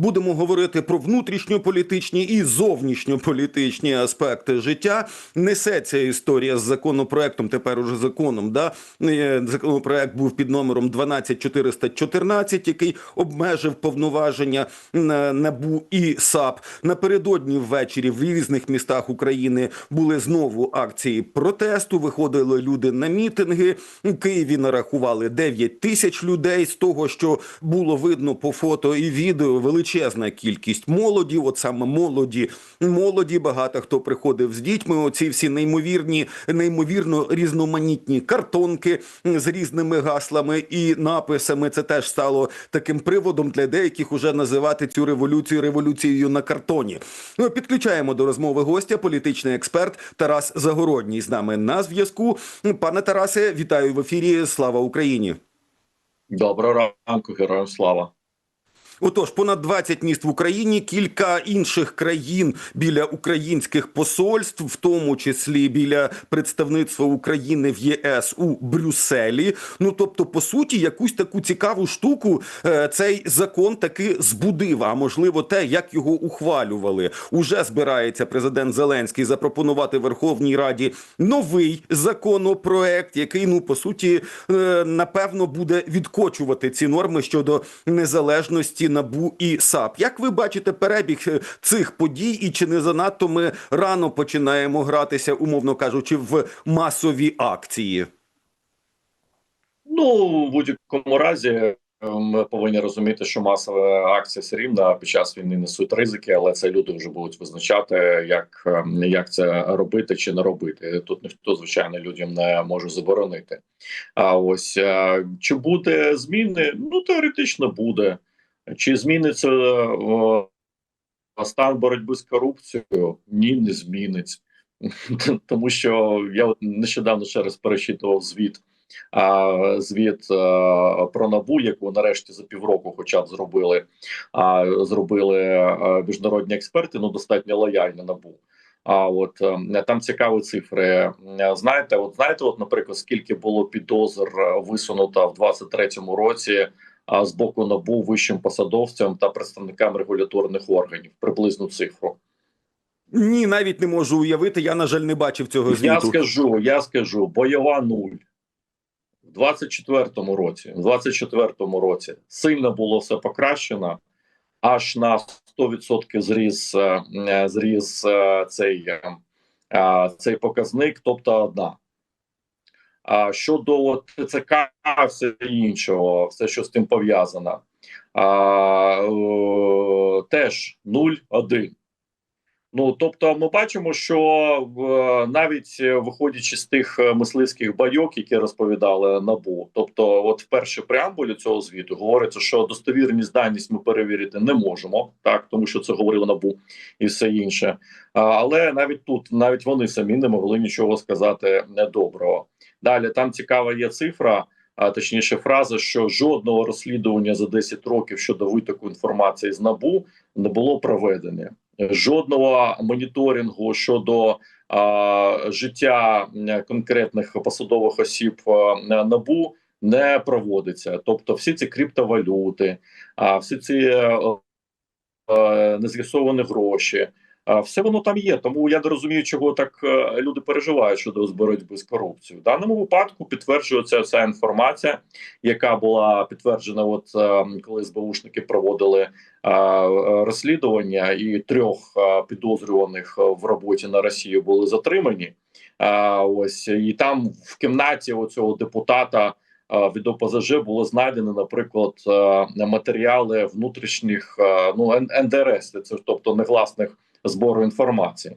будемо говорити про внутрішньополітичні і зовнішньополітичні аспекти життя. Несеться історія з законопроектом. Тепер уже законом. Да Е, законопроект був під номером 12414, який обмежив повноваження на набу і САП. Напередодні ввечері в різних містах України були знову акції протесту. Виходили люди на мітинги. У Києві нарахували 9 тисяч людей. З того, що було видно по фото і відео, величезна кількість молоді. От саме молоді, молоді. Багато хто приходив з дітьми. Оці всі неймовірні, неймовірно різноманітні картонки з різними гаслами і написами. Це теж стало таким приводом для деяких уже називати цю революцію революцією на картоні. Ну, підключаємо до розмови гостя, політичний експерт Тарас Загородній з нами на зв'язку. Пане Тарасе, вітаю в ефірі. Слава Україні! Доброго ранку, героям слава. Отож, понад 20 міст в Україні, кілька інших країн біля українських посольств, в тому числі біля представництва України в ЄС у Брюсселі. Ну тобто, по суті, якусь таку цікаву штуку е, цей закон таки збудив. А можливо, те, як його ухвалювали. Уже збирається президент Зеленський запропонувати Верховній Раді новий законопроект, який ну по суті е, напевно буде відкочувати ці норми щодо незалежності набу і САП. Як ви бачите перебіг е, цих подій, і чи не занадто ми рано починаємо гратися, умовно кажучи, в масові акції? Ну в будь-якому разі е, ми повинні розуміти, що масова акція все рівно під час війни несуть ризики, але це люди вже будуть визначати, як, е, як це робити чи не робити. Тут ніхто звичайно людям не може заборонити. А ось чи буде зміни? Ну теоретично буде. Чи зміниться стан боротьби з корупцією? Ні, не зміниться. Тому що я от нещодавно ще раз перечитував звіт. А звіт а, про набу, яку нарешті за півроку, хоча б зробили, а зробили а, міжнародні експерти, ну достатньо лояльно набу. А от е, там цікаві цифри. Е, Знаєте, от знаєте, от, наприклад, скільки було підозр е, висунуто в 23-му році а з боку набу вищим посадовцям та представникам регуляторних органів приблизну цифру. Ні, навіть не можу уявити. Я на жаль не бачив цього звіту. Я скажу, я скажу, бойова нуль. В 24-му році, в 24-му році сильно було все покращено, аж на 100% зріс е, зріс е, цей е, цей показник, тобто одна. А щодо ТЦК, все іншого, все, що з тим пов'язано, теж 0-1. Ну тобто, ми бачимо, що навіть виходячи з тих мисливських байок, які розповідали набу, тобто, от в першій преамбулі цього звіту говориться, що достовірність даність ми перевірити не можемо, так тому що це говорило набу і все інше. Але навіть тут, навіть вони самі не могли нічого сказати недоброго. Далі там цікава є цифра, а точніше, фраза, що жодного розслідування за 10 років щодо витоку інформації з набу не було проведене. Жодного моніторингу щодо а, життя конкретних посадових осіб а, набу не проводиться. Тобто, всі ці криптовалюти, а всі ці а, а, нез'ясовані гроші. Все воно там є, тому я не розумію, чого так е, люди переживають щодо боротьби з корупцією. В даному випадку підтверджується ця інформація, яка була підтверджена, от е, коли СБУшники проводили е, розслідування, і трьох підозрюваних в роботі на Росію були затримані. Ось і там в кімнаті оцього депутата. Від ОПЗЖ було знайдено, наприклад, матеріали внутрішніх ну НДРС, це тобто негласних збору інформації.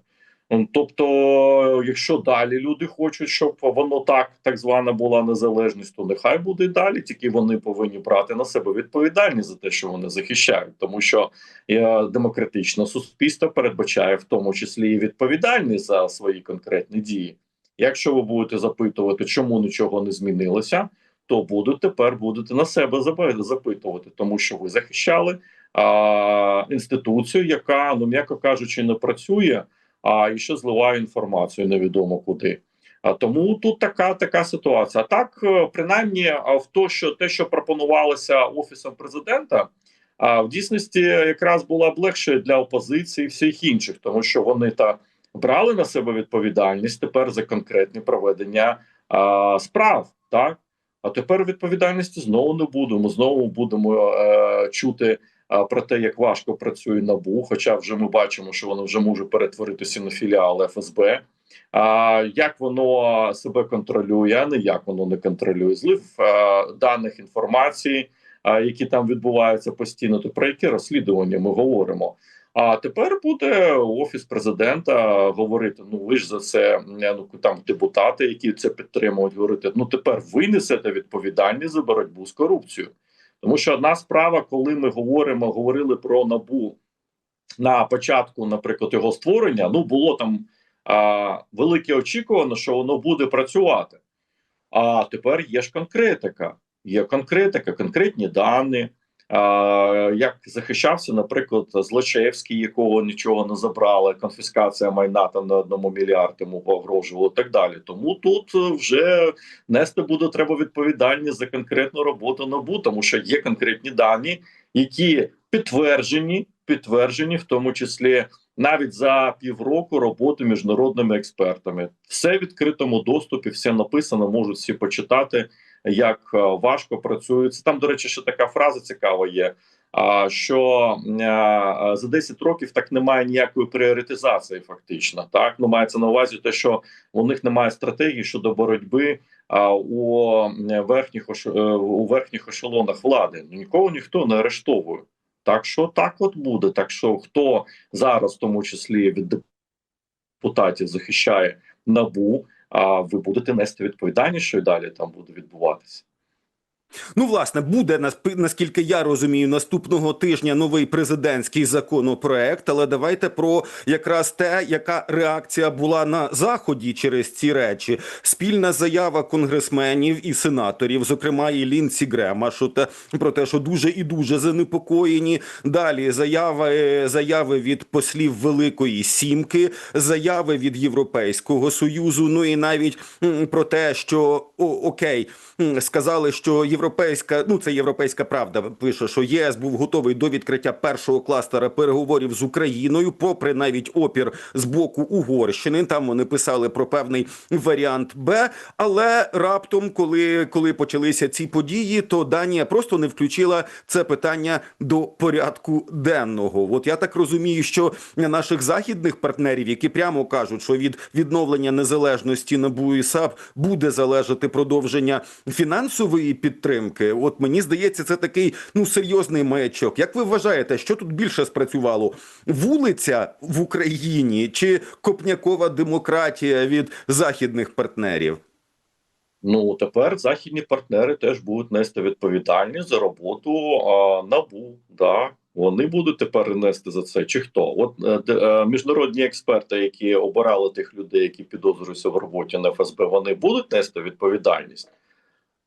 Тобто, якщо далі люди хочуть, щоб воно так так звана була незалежність, то нехай буде далі. Тільки вони повинні брати на себе відповідальність за те, що вони захищають, тому що е, демократичне суспільство передбачає в тому числі і відповідальність за свої конкретні дії. Якщо ви будете запитувати, чому нічого не змінилося, то будуть тепер будете на себе запитувати, тому що ви захищали а, інституцію, яка, ну м'яко кажучи, не працює, а і ще зливає інформацію невідомо куди. А тому тут така така ситуація. Так, е, принаймні, в то, що те, що пропонувалося офісом президента, А в дійсності якраз була б легше для опозиції всіх інших, тому що вони та брали на себе відповідальність тепер за конкретні проведення а, справ. Так а тепер відповідальності знову не будемо. Знову будемо е, чути про те, як важко працює набу. Хоча вже ми бачимо, що воно вже може перетворитися на філіал ФСБ. А як воно себе контролює, а не як воно не контролює злив а, даних інформації, а, які там відбуваються постійно. То про яке розслідування ми говоримо? А тепер буде офіс президента говорити: ну ви ж за це ну там депутати, які це підтримують, говорити. Ну тепер ви несете відповідальність за боротьбу з корупцією. Тому що одна справа, коли ми говоримо, говорили про набу на початку, наприклад, його створення, ну було там а, велике очікувано, що воно буде працювати. А тепер є ж конкретика. Є конкретика, конкретні дані. Як захищався, наприклад, Злочевський, якого нічого не забрали, конфіскація майна там на одному мільярд погрожувало так далі. Тому тут вже нести буде треба відповідальність за конкретну роботу НАБУ, тому що є конкретні дані, які підтверджені, підтверджені, в тому числі навіть за півроку роботи міжнародними експертами. Все в відкритому доступі, все написано, можуть всі почитати, як е, важко працюється. Там, до речі, ще така фраза цікава є. Що е, за 10 років так немає ніякої пріоритизації, фактично так ну мається на увазі, те, що у них немає стратегії щодо боротьби у верхніх е, у верхніх ешелонах влади. Ну, Нікого ніхто не арештовує. Так що так от буде. Так що хто зараз, в тому числі від депутатів, захищає набу, а ви будете нести відповідальність, що і далі там буде відбуватися. Ну, власне, буде наскільки я розумію, наступного тижня новий президентський законопроект. Але давайте про якраз те, яка реакція була на заході через ці речі. Спільна заява конгресменів і сенаторів, зокрема і Лінсі Грема, що те про те, що дуже і дуже занепокоєні. Далі заяви, заяви від послів Великої Сімки, заяви від Європейського союзу. Ну і навіть про те, що о, окей, сказали, що європейська, ну це європейська правда. Пише, що ЄС був готовий до відкриття першого кластера переговорів з Україною, попри навіть опір з боку Угорщини. Там вони писали про певний варіант Б. Але раптом, коли, коли почалися ці події, то Данія просто не включила це питання до порядку денного. От я так розумію, що наших західних партнерів, які прямо кажуть, що від відновлення незалежності НАБУ і буде залежати продовження фінансової підтримки. От мені здається, це такий ну серйозний маячок. Як ви вважаєте, що тут більше спрацювало? Вулиця в Україні чи копнякова демократія від західних партнерів? Ну тепер західні партнери теж будуть нести відповідальність за роботу а, набу. Да. Вони будуть тепер нести за це. Чи хто? От е, е, міжнародні експерти, які обирали тих людей, які підозрюються в роботі на ФСБ, вони будуть нести відповідальність.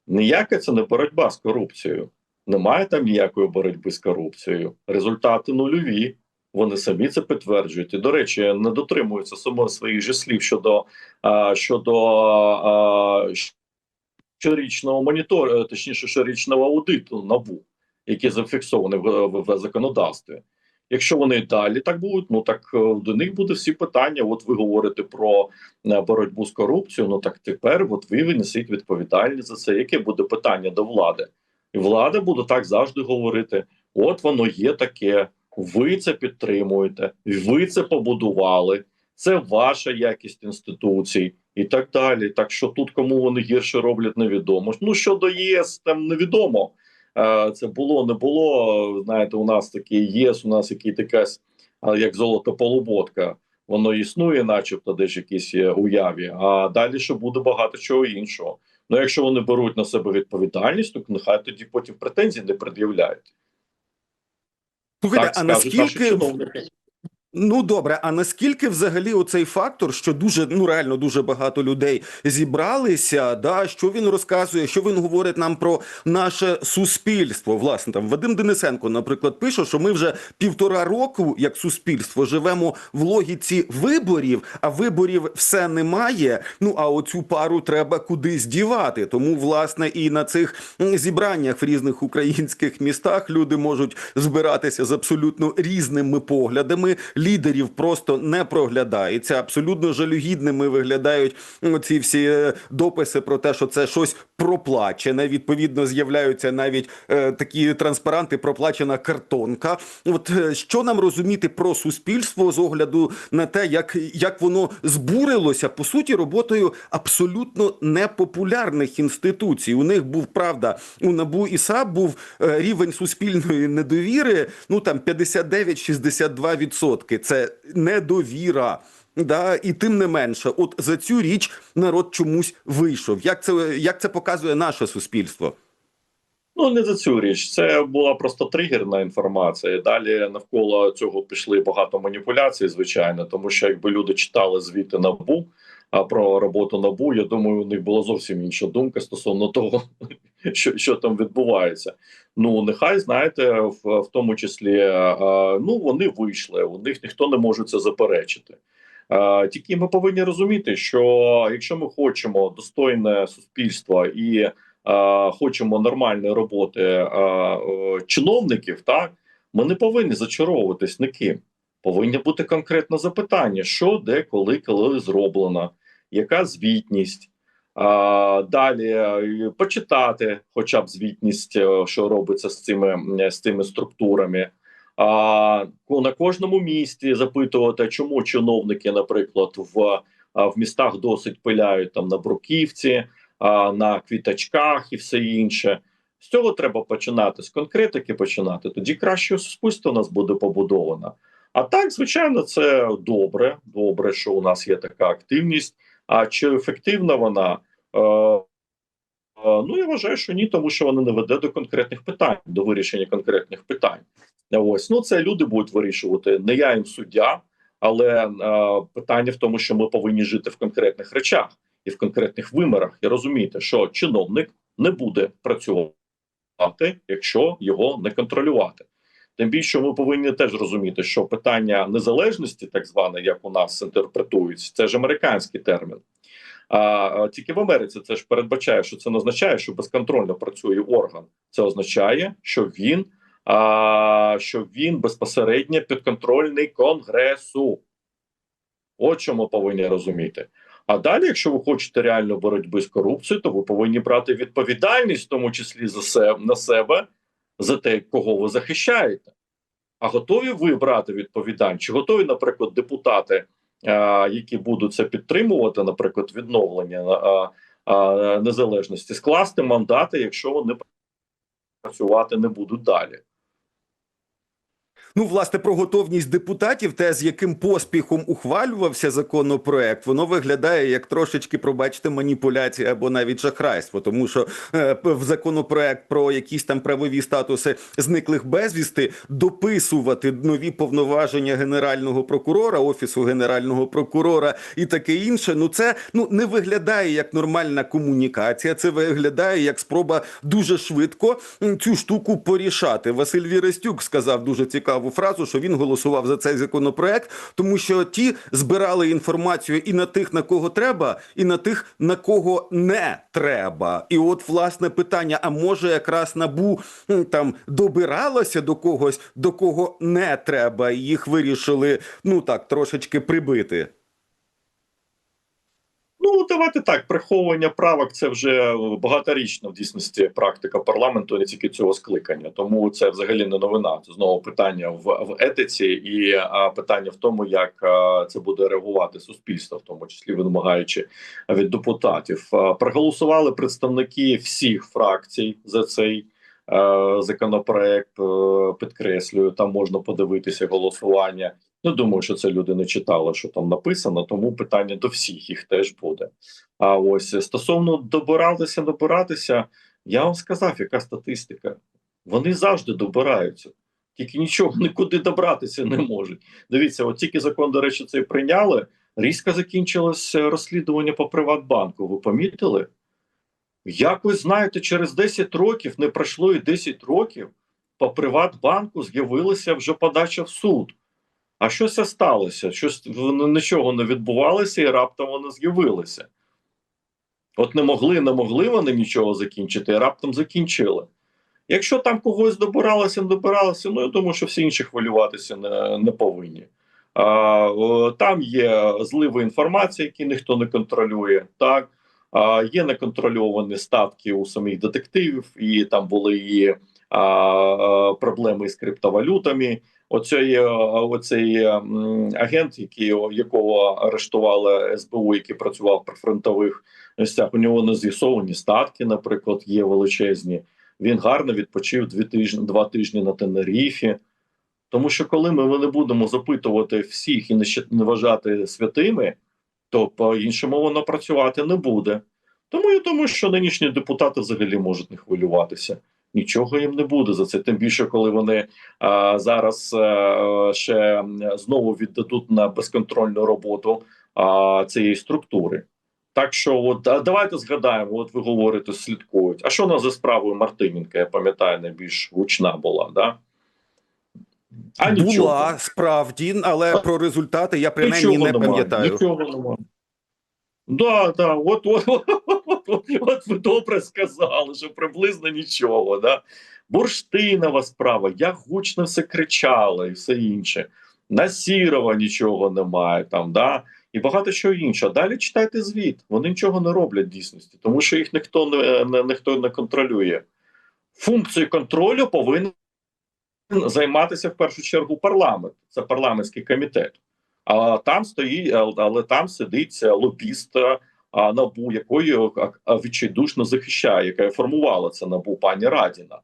Ніяка це не боротьба з корупцією. Немає там ніякої боротьби з корупцією. Результати нульові. Вони самі це підтверджують. І, до речі, не дотримуються само своїх же слів щодо, а, щодо а, щорічного монітору, точніше, щорічного аудиту набу, який зафіксований в, в, в законодавстві. Якщо вони далі так будуть, ну так е, до них буде всі питання. От ви говорите про е, боротьбу з корупцією. Ну так тепер от ви винесіть відповідальність за це. Яке буде питання до влади? І влада буде так завжди говорити: от воно є таке, ви це підтримуєте, ви це побудували, це ваша якість інституцій і так далі. Так що тут кому вони гірше роблять, невідомо. Ну щодо ЄС, там невідомо. Е, Це було, не було. Знаєте, у нас такий ЄС, у нас який якась як золото полуботка. Воно існує, начебто, десь якісь є уяві. А далі ще буде багато чого іншого. Ну, якщо вони беруть на себе відповідальність, то нехай тоді потім претензій не пред'являють. Слухайте, так а наскільки. Ну добре, а наскільки взагалі оцей фактор, що дуже ну реально дуже багато людей зібралися, да що він розказує, що він говорить нам про наше суспільство? Власне, там Вадим Денисенко, наприклад, пише, що ми вже півтора року, як суспільство, живемо в логіці виборів, а виборів все немає. Ну а оцю пару треба кудись дівати. Тому, власне, і на цих зібраннях в різних українських містах люди можуть збиратися з абсолютно різними поглядами. Лідерів просто не проглядається. Абсолютно жалюгідними виглядають ці всі е, дописи про те, що це щось проплачене. Відповідно, з'являються навіть е, такі транспаранти, проплачена картонка. От е, що нам розуміти про суспільство з огляду на те, як, як воно збурилося по суті роботою абсолютно непопулярних інституцій. У них був правда у набу і САП був е, рівень суспільної недовіри. Ну там 59-62%. Це недовіра. Да, і тим не менше, от за цю річ народ чомусь вийшов. Як це як це показує наше суспільство? Ну не за цю річ. Це була просто тригерна інформація. Далі навколо цього пішли багато маніпуляцій, звичайно, тому що якби люди читали звіти набу про роботу набу, я думаю, у них була зовсім інша думка стосовно того, що що там відбувається. Ну нехай знаєте, в, в тому числі ну вони вийшли. У них ніхто не може це заперечити. Тільки ми повинні розуміти, що якщо ми хочемо достойне суспільство і хочемо нормальної роботи чиновників, так ми не повинні зачаровуватись ніким. Повинні бути конкретне запитання: що, де, коли, коли зроблено, яка звітність. А, далі е, почитати, хоча б звітність, е, що робиться з цими з цими структурами. А на кожному місті запитувати, чому чиновники, наприклад, в в містах досить пиляють там на бруківці, а, на квіточках і все інше. З цього треба починати, з конкретики починати. Тоді краще суспільство у нас буде побудовано. А так, звичайно, це добре. Добре, що у нас є така активність. А чи ефективна вона? Е, е, ну я вважаю, що ні, тому що вона не веде до конкретних питань, до вирішення конкретних питань. Ось ну це люди будуть вирішувати. Не я їм суддя, але е, питання в тому, що ми повинні жити в конкретних речах і в конкретних вимірах, і розуміти, що чиновник не буде працювати, якщо його не контролювати. Тим більше ми повинні теж розуміти, що питання незалежності, так зване, як у нас інтерпретують, це ж американський термін. А тільки в Америці це ж передбачає, що це не означає, що безконтрольно працює орган. Це означає, що він а, що він безпосередньо підконтрольний Конгресу. От що ми повинні розуміти. А далі, якщо ви хочете реально боротьби з корупцією, то ви повинні брати відповідальність, в тому числі за себе на себе, за те, кого ви захищаєте. А готові ви брати відповідальність? Чи готові, наприклад, депутати, які будуть це підтримувати, наприклад, відновлення а, а, незалежності, скласти мандати, якщо вони працювати не будуть далі? Ну, власне, про готовність депутатів, те, з яким поспіхом ухвалювався законопроект, воно виглядає як трошечки, пробачте, маніпуляція або навіть шахрайство, тому що е, в законопроект про якісь там правові статуси зниклих безвісти дописувати нові повноваження генерального прокурора, офісу генерального прокурора і таке інше. Ну, це ну не виглядає як нормальна комунікація. Це виглядає як спроба дуже швидко цю штуку порішати. Василь Вірестюк сказав дуже цікаву фразу, що він голосував за цей законопроект, тому що ті збирали інформацію і на тих, на кого треба, і на тих, на кого не треба. І от власне питання: а може якраз набу там добиралося до когось, до кого не треба, і їх вирішили ну так трошечки прибити. Ну, давайте так. Приховування правок це вже багаторічна в дійсності практика парламенту, не тільки цього скликання. Тому це взагалі не новина. Це знову питання в в етиці, і а, питання в тому, як а, це буде реагувати суспільство, в тому числі вимагаючи від депутатів. А, проголосували представники всіх фракцій за цей. Законопроект підкреслюю, там можна подивитися голосування. Не думаю, що це люди не читали, що там написано, тому питання до всіх їх теж буде. А ось стосовно добиратися, добиратися, я вам сказав, яка статистика. Вони завжди добираються. тільки нічого нікуди добратися не можуть. Дивіться, от тільки закон, до речі, цей прийняли. Різко закінчилось розслідування по Приватбанку. Ви помітили? Як ви знаєте, через 10 років не пройшло і 10 років по Приватбанку з'явилася вже подача в суд. А що це сталося? Щось воно нічого не відбувалося, і раптом воно з'явилося. От не могли, не могли вони нічого закінчити, і раптом закінчили. Якщо там когось добиралося, не добиралося, ну я думаю, що всі інші хвилюватися не, не повинні. А, там є зливи інформації, які ніхто не контролює. Так а, є неконтрольовані статки у самих детективів, і там були і а, проблеми з криптовалютами. Оцей, е, оцей агент, який, якого арештували СБУ, який працював при фронтових місцях, у нього не з'ясовані статки, наприклад, є величезні. Він гарно відпочив дві тижні, два тижні на Тенеріфі. Тому що коли ми не будемо запитувати всіх і не вважати святими, то по-іншому воно працювати не буде. Тому я думаю, що нинішні депутати взагалі можуть не хвилюватися. Нічого їм не буде за це. Тим більше, коли вони а, зараз а, ще знову віддадуть на безконтрольну роботу а, цієї структури. Так що, от давайте згадаємо, от ви говорите, слідкують. А що у нас за справою Мартиненка, я пам'ятаю, найбільш гучна була, да? А нічого. Була справді, але про результати я принаймні не пам'ятаю. Нічого немає. Да, да, от, от, от, от, ви добре сказали, що приблизно нічого. Да? Бурштинова справа, як гучно все кричали і все інше. На Сірова нічого немає там, да? і багато чого іншого. Далі читайте звіт. Вони нічого не роблять в дійсності, тому що їх ніхто не, не, ніхто не контролює. Функцію контролю повинен займатися в першу чергу парламент. Це парламентський комітет. А там стоїть, але там сидить лобіст а, набу, якої а, відчайдушно захищає, яка формувала це набу пані Радіна.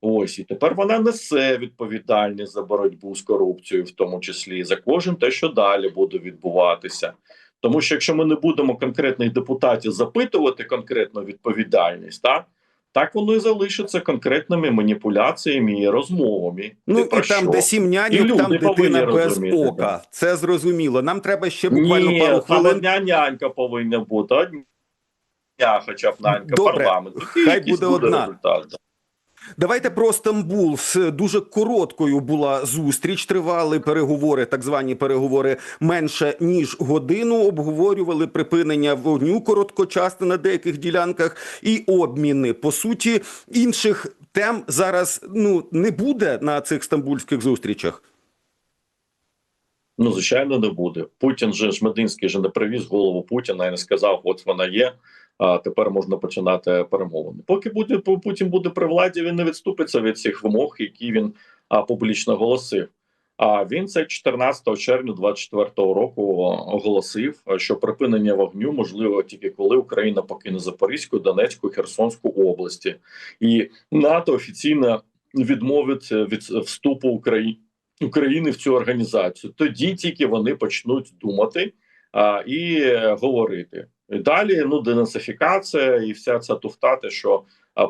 Ось і тепер вона несе відповідальність за боротьбу з корупцією, в тому числі за кожен те, що далі буде відбуватися. Тому що якщо ми не будемо конкретних депутатів запитувати конкретну відповідальність, так, так воно і залишиться конкретними маніпуляціями і розмовами. Ну і там, що? де сім няньок, там дитина без розуміти, ока. Це зрозуміло. Нам треба ще буквально Ні, пару хвилин. одна нянька повинна бути. Одня, хоча б нянька Добре, парламенту. хай буде, буде одна. результат. Да. Давайте про Стамбул. Дуже короткою була зустріч. Тривали переговори, так звані переговори менше ніж годину. Обговорювали припинення вогню короткочасне на деяких ділянках і обміни. По суті, інших тем зараз ну не буде на цих стамбульських зустрічах. Ну, звичайно, не буде. Путін же ж Мединський же не привіз голову Путіна і не сказав, от вона є. А тепер можна починати перемовини. Поки буде Путін буде при владі, він не відступиться від цих вимог, які він а, публічно оголосив. А він це 14 червня 24 року оголосив, що припинення вогню можливо тільки коли Україна покине Запорізьку, Донецьку, Херсонську області, і НАТО офіційно відмовить від вступу. України в цю організацію. Тоді тільки вони почнуть думати а, і говорити. Далі ну денацифікація і вся ця туфта, те, що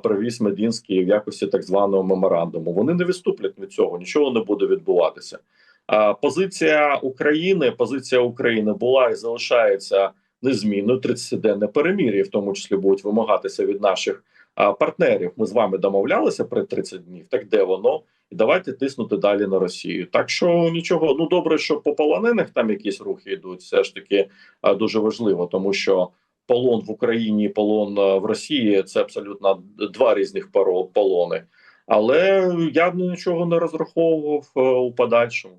привіз Медінський в якості так званого меморандуму. Вони не відступлять від цього, нічого не буде відбуватися. А, позиція України, позиція України була і залишається незмінною. 30-денне перемір'я, в тому числі будуть вимагатися від наших партнерів. Ми з вами домовлялися при 30 днів. Так де воно? і давайте тиснути далі на Росію. Так що нічого, ну добре, що по полонених там якісь рухи йдуть. Все ж таки дуже важливо, тому що полон в Україні, полон в Росії це абсолютно два різних полони. Але я б нічого не розраховував у подальшому.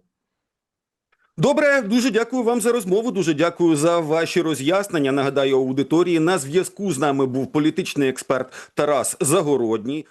Добре, дуже дякую вам за розмову. Дуже дякую за ваші роз'яснення. Нагадаю аудиторії на зв'язку з нами був політичний експерт Тарас Загородній.